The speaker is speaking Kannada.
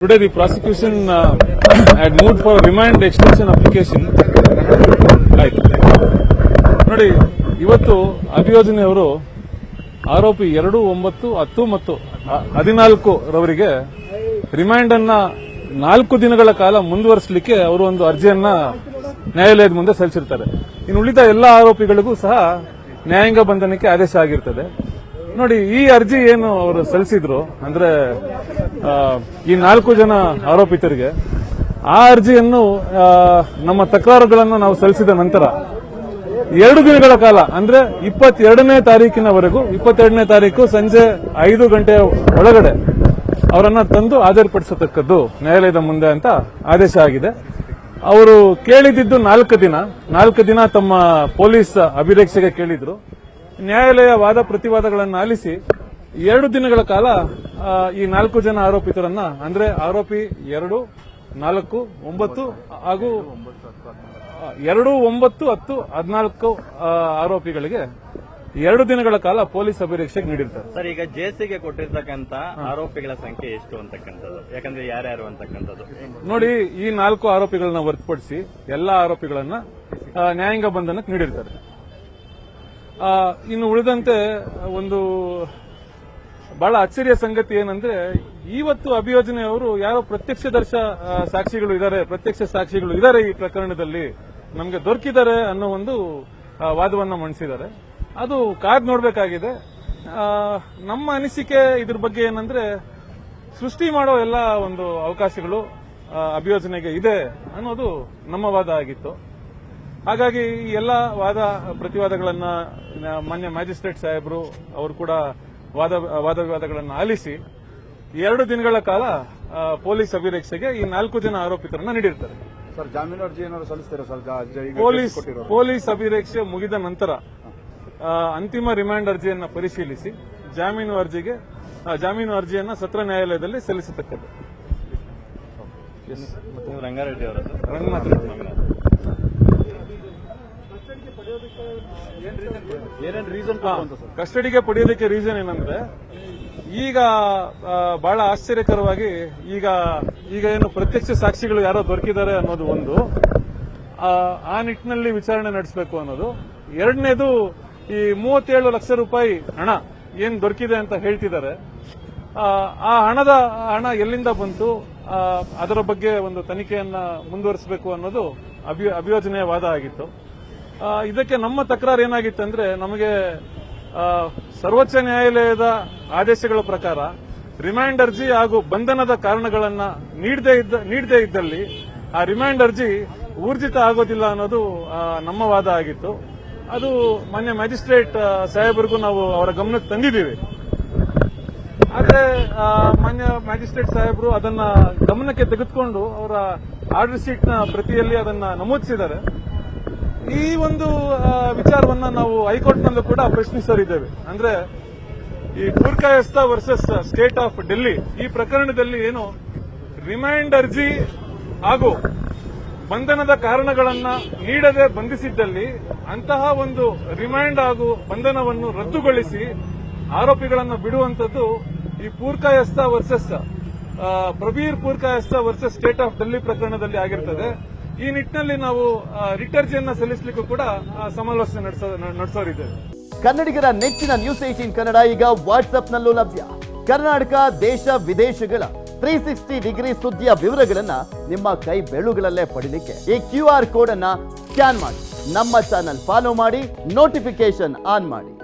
Today, the prosecution uh, had moved for remand extension application. ನೋಡಿ ಇವತ್ತು ಅಭಿಯೋಜನೆ ಅವರು ಆರೋಪಿ ಎರಡು ಒಂಬತ್ತು ಹತ್ತು ಮತ್ತು ಹದಿನಾಲ್ಕು ರವರಿಗೆ ರಿಮ್ಯಾಂಡ್ ಅನ್ನ ನಾಲ್ಕು ದಿನಗಳ ಕಾಲ ಮುಂದುವರಿಸಲಿಕ್ಕೆ ಅವರು ಒಂದು ಅರ್ಜಿಯನ್ನ ನ್ಯಾಯಾಲಯದ ಮುಂದೆ ಸಲ್ಲಿಸಿರ್ತಾರೆ. ಇನ್ನು ಉಳಿದ ಎಲ್ಲ ಆರೋಪಿಗಳಿಗೂ ಸಹ ನ್ಯಾಯಾಂಗ ಬಂಧನಕ್ಕೆ ಆದೇಶ ಆಗಿರ್ತದೆ. ನೋಡಿ, ಈ ಅರ್ಜಿ ಏನು ಅವರು ಸಲ್ಲಿಸಿದ್ರು? ಅಂದ್ರೆ ಈ ನಾಲ್ಕು ಜನ ಆರೋಪಿತರಿಗೆ ಆ ಅರ್ಜಿಯನ್ನು ನಮ್ಮ ತಕರಾರುಗಳನ್ನು ನಾವು ಸಲ್ಲಿಸಿದ ನಂತರ, ಎರಡು ದಿನಗಳ ಕಾಲ, ಅಂದ್ರೆ ಇಪ್ಪತ್ತೆರಡನೇ ತಾರೀಕಿನವರೆಗೂ, ಇಪ್ಪತ್ತೆರಡನೇ ತಾರೀಕು ಸಂಜೆ ಐದು ಗಂಟೆಯ ಒಳಗಡೆ ಅವರನ್ನ ತಂದು ಹಾಜರುಪಡಿಸತಕ್ಕದ್ದು ನ್ಯಾಯಾಲಯದ ಮುಂದೆ ಅಂತ ಆದೇಶ ಆಗಿದೆ. ಅವರು ಕೇಳಿದ್ದು ನಾಲ್ಕು ದಿನ ನಾಲ್ಕು ದಿನ ತಮ್ಮ ಪೊಲೀಸ್ ಅಭಿರೇಕ್ಷೆಗೆ ಕೇಳಿದ್ರು. ನ್ಯಾಯಾಲಯ ವಾದ ಪ್ರತಿವಾದಗಳನ್ನು ಆಲಿಸಿ ಎರಡು ದಿನಗಳ ಕಾಲ ಈ ನಾಲ್ಕು ಜನ ಆರೋಪಿತರನ್ನ ಅಂದ್ರೆ ಆರೋಪಿ ಎರಡು ನಾಲ್ಕು ಒಂಬತ್ತು ಹಾಗೂ ಎರಡು ಒಂಬತ್ತು ಹತ್ತು ಹದಿನಾಲ್ಕು ಆರೋಪಿಗಳಿಗೆ ಎರಡು ದಿನಗಳ ಕಾಲ ಪೊಲೀಸ್ ಅಭಿರೀಕ್ಷೆಗೆ ನೀಡಿರ್ತಾರೆ. ಸರ್ ಈಗ ಜೆಸಿಗೆ ಕೊಟ್ಟಿರ್ತಕ್ಕಂಥ ಆರೋಪಿಗಳ ಸಂಖ್ಯೆ ಎಷ್ಟು ಅಂತಕ್ಕಂಥದ್ದು? ಯಾಕಂದ್ರೆ ಯಾರ್ಯಾರು ಅಂತಕ್ಕಂಥದ್ದು? ನೋಡಿ ಈ ನಾಲ್ಕು ಆರೋಪಿಗಳನ್ನ ಹೊರತುಪಡಿಸಿ ಎಲ್ಲಾ ಆರೋಪಿಗಳನ್ನ ನ್ಯಾಯಾಂಗ ಬಂಧನಕ್ಕೆ ನೀಡಿರ್ತಾರೆ. ಇನ್ನು ಉಳಿದಂತೆ ಒಂದು ಬಹಳ ಅಚ್ಚರಿಯ ಸಂಗತಿ ಏನಂದ್ರೆ ಇವತ್ತು ಅಭಿಯೋಜನೆಯವರು ಯಾರೋ ಪ್ರತ್ಯಕ್ಷದರ್ಶ ದರ್ಶ ಸಾಕ್ಷಿಗಳು ಇದ್ದಾರೆ ಪ್ರತ್ಯಕ್ಷ ಸಾಕ್ಷಿಗಳು ಇದ್ದಾರೆ ಈ ಪ್ರಕರಣದಲ್ಲಿ, ನಮಗೆ ದೊರಕಿದ್ದಾರೆ ಅನ್ನೋ ಒಂದು ವಾದವನ್ನು ಮಂಡಿಸಿದ್ದಾರೆ. ಅದು ಕಾದ್ ನೋಡಬೇಕಾಗಿದೆ. ನಮ್ಮ ಅನಿಸಿಕೆ ಇದ್ರ ಬಗ್ಗೆ ಏನಂದ್ರೆ, ಸೃಷ್ಟಿ ಮಾಡೋ ಎಲ್ಲ ಒಂದು ಅವಕಾಶಗಳು ಅಭಿಯೋಜನೆಗೆ ಇದೆ ಅನ್ನೋದು ನಮ್ಮ ವಾದ ಆಗಿತ್ತು. ಹಾಗಾಗಿ ಈ ಎಲ್ಲ ವಾದ ಪ್ರತಿವಾದಗಳನ್ನ ಮಾನ್ಯ ಮ್ಯಾಜಿಸ್ಟ್ರೇಟ್ ಸಾಹೇಬರು ಅವರು ಕೂಡ ವಾದ ವಾದ ವಿವಾದಗಳನ್ನು ಆಲಿಸಿ ಎರಡು ದಿನಗಳ ಕಾಲ ಪೊಲೀಸ್ ಅಭಿರಕ್ಷೆಗೆ ಈ ನಾಲ್ಕು ಜನ ಆರೋಪಿತರನ್ನ ನೀಡಿರ್ತಾರೆ. ಸರ್ ಜಾಮೀನು ಅರ್ಜಿ ಏನಾದ್ರು ಸಲ್ಲಿಸ್ತೀರಾ ಸರ್? ಜಾ- ಪೊಲೀಸ್ ಪೊಲೀಸ್ ಅಭಿರಕ್ಷೆ ಮುಗಿದ ನಂತರ ಅಂತಿಮ ರಿಮಾಂಡ್ ಅರ್ಜಿಯನ್ನು ಪರಿಶೀಲಿಸಿ ಜಾಮೀನು ಅರ್ಜಿಗೆ ಜಾಮೀನು ಅರ್ಜಿಯನ್ನ ಸತ್ರ ನ್ಯಾಯಾಲಯದಲ್ಲಿ ಸಲ್ಲಿಸತಕ್ಕದ್ದು. ರಂಗಾರೆಡ್ಡಿ ಅವರು ಕಸ್ಟಡಿಗೆ ಪಡೆಯೋದಕ್ಕೆ ರೀಸನ್ ಏನಂದ್ರೆ ಈಗ ಬಹಳ ಆಶ್ಚರ್ಯಕರವಾಗಿ ಈಗ ಈಗ ಏನು ಪ್ರತ್ಯಕ್ಷ ಸಾಕ್ಷಿಗಳು ಯಾರೋ ದೊರಕಿದ್ದಾರೆ ಅನ್ನೋದು ಒಂದು. ಆ, ನಿಟ್ಟಿನಲ್ಲಿ ವಿಚಾರಣೆ ನಡೆಸಬೇಕು ಅನ್ನೋದು. ಎರಡನೇದು ಈ ಮೂವತ್ತೇಳು ಲಕ್ಷ ರೂಪಾಯಿ ಹಣ ಏನ್ ದೊರಕಿದೆ ಅಂತ ಹೇಳ್ತಿದ್ದಾರೆ. ಆ, ಹಣದ ಹಣ ಎಲ್ಲಿಂದ ಬಂತು? ಅದರ ಬಗ್ಗೆ ಒಂದು ತನಿಖೆಯನ್ನ ಮುಂದುವರಿಸಬೇಕು ಅನ್ನೋದು ಅಭಿ- ಅಭಿಯೋಜನೆಯ ವಾದ ಆಗಿತ್ತು. ಇದಕ್ಕೆ ನಮ್ಮ ತಕರಾರು ಏನಾಗಿತ್ತಂದ್ರೆ ನಮಗೆ ಸರ್ವೋಚ್ಚ ನ್ಯಾಯಾಲಯದ ಆದೇಶಗಳ ಪ್ರಕಾರ ರಿಮ್ಯಾಂಡ್ ಅರ್ಜಿ ಹಾಗೂ ಬಂಧನದ ಕಾರಣಗಳನ್ನು ನೀಡದೇ ಇದ್ದ, ನೀಡದೇ ಇದ್ದಲ್ಲಿ ಆ ರಿಮ್ಯಾಂಡ್ ಅರ್ಜಿ ಊರ್ಜಿತ ಆಗೋದಿಲ್ಲ ಅನ್ನೋದು ನಮ್ಮ ವಾದ ಆಗಿತ್ತು. ಅದು ಮಾನ್ಯ ಮ್ಯಾಜಿಸ್ಟ್ರೇಟ್ ಸಾಹೇಬರಿಗೂ ನಾವು ಅವರ ಗಮನಕ್ಕೆ ತಂದಿದ್ದೀವಿ. ಆದರೆ ಮಾನ್ಯ ಮ್ಯಾಜಿಸ್ಟ್ರೇಟ್ ಸಾಹೇಬರು ಅದನ್ನ ಗಮನಕ್ಕೆ ತೆಗೆದುಕೊಂಡು ಅವರ ಆರ್ಡರ್ ಶೀಟ್ನ ಪ್ರತಿಯಲ್ಲಿ ಅದನ್ನ ನಮೂದಿಸಿದ್ದಾರೆ. ಈ ಒಂದು ವಿಚಾರವನ್ನ ನಾವು ಹೈಕೋರ್ಟ್ನಲ್ಲೂ ಕೂಡ ಪ್ರಶ್ನಿಸಲಿದ್ದೇವೆ. ಅಂದ್ರೆ, ಈ Purkayastha versus state of Delhi ಈ ಪ್ರಕರಣದಲ್ಲಿ ಏನು ರಿಮೈಂಡ್ ಅರ್ಜಿ ಹಾಗೂ ಬಂಧನದ ಕಾರಣಗಳನ್ನ ನೀಡದೆ ಬಂಧಿಸಿದ್ದಲ್ಲಿ ಅಂತಹ ಒಂದು ರಿಮೈಂಡ್ ಹಾಗೂ ಬಂಧನವನ್ನು ರದ್ದುಗೊಳಿಸಿ ಆರೋಪಿಗಳನ್ನು ಬಿಡುವಂತದ್ದು ಈ Purkayastha versus Prabir Purkayastha versus state of Delhi ಪ್ರಕರಣದಲ್ಲಿ ಆಗಿರ್ತದೆ. ಈ ನಿಟ್ಟಿನಲ್ಲಿ ನಾವು ರಿಟ್ ಅರ್ಜಿಯನ್ನ ಸಲ್ಲಿಸಲಿಕ್ಕೂ ಕೂಡ ಸಮಾಲೋಚನೆ ನಡೆಸೋ- ನಡೆಸೋರಿದ್ದೇವೆ. ಕನ್ನಡಿಗರ ನೆಚ್ಚಿನ ನ್ಯೂಸ್ ಏಟೀನ್ ಕನ್ನಡ ಈಗ ವಾಟ್ಸ್ಆಪ್ನಲ್ಲೂ ಲಭ್ಯ. ಕರ್ನಾಟಕ, ದೇಶ, ವಿದೇಶಗಳ ತ್ರೀ ಸಿಕ್ಸ್ಟಿ ಡಿಗ್ರಿ ಸುದ್ದಿಯ ವಿವರಗಳನ್ನ ನಿಮ್ಮ ಕೈ ಬೆಳುಗಳಲ್ಲೇ ಪಡೀಲಿಕ್ಕೆ ಈ ಕ್ಯೂ ಆರ್ ಕೋಡ್ ಅನ್ನ ಸ್ಕ್ಯಾನ್ ಮಾಡಿ. ನಮ್ಮ ಚಾನಲ್ ಫಾಲೋ ಮಾಡಿ ನೋಟಿಫಿಕೇಶನ್ ಆನ್ ಮಾಡಿ.